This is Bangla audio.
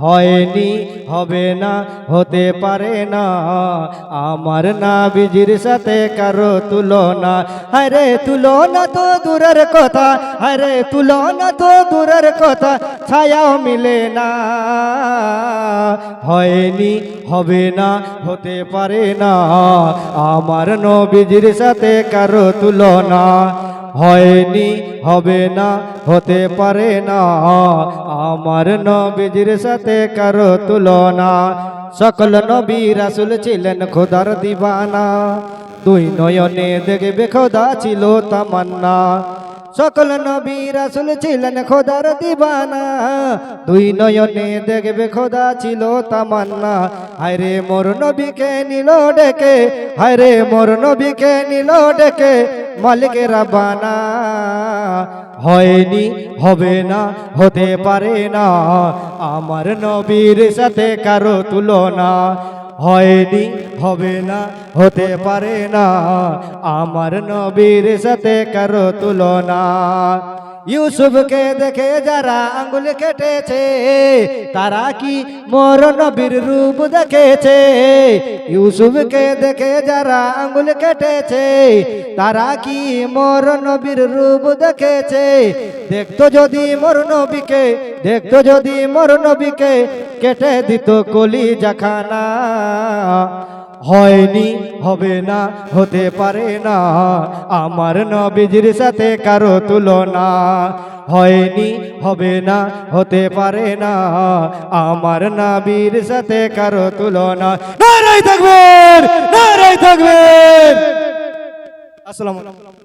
হয়নি, হবে না, হতে পারে না। আমার না বিজির সাথে কারও তুলনা। আরে তুলনা তো দূরের কথা। আরে তুলনা তো দূরের কথা। ছায়াও মিলে না। হয়নি, হবে না, হতে পারে না। আমার নবীজির সাথে কারও তুলনা। হয়নি, হবে না, হতে পারে না। আমার নবীজির সাথে কারও তুলনা। সকল নবী রাসুল ছিলেন খোদার দিবানা। দুই নয়নে দেখবে খোদা ছিল তামান্না। সকল নবী রাসুল ছিলেন খোদার দিবানা। দুই নয়নে দেখবে খোদা ছিল তামান্না। হায়রে মোর নবীকে নিল ডেকে, হায়রে মোর নবীকে নিল ডেকে, মালিক রাবানা হয়নি, হবে না, হতে পারে না, আমার নবীর সাথে কারও তুলনা। হয়নি হবে না, হতে পারে না। আমার নবীর সাথে কারও তুলনা। ইউসুফকে দেখে যারা আঙ্গুল কেটেছে, তারা কি মোর নবীর রূপ দেখেছে? ইউসুফকে দেখে যারা আঙ্গুল কেটেছে, তারা কি মোর নবীর রূপ দেখেছে? দেখতো যদি মোর নবীকে, দেখতো যদি মোর নবীকে, কেটে দিত কলি জাখানা হয়নি, হবে না, হতে পারে না। আমার নবীজির সাথে কারও তুলনা হয়নি, হবে না, হতে পারে না। আমার নাবির সাথে কারও তুলনা নারাই থাকবে নারাই থাকবেন। আসসালামু আলাইকুম।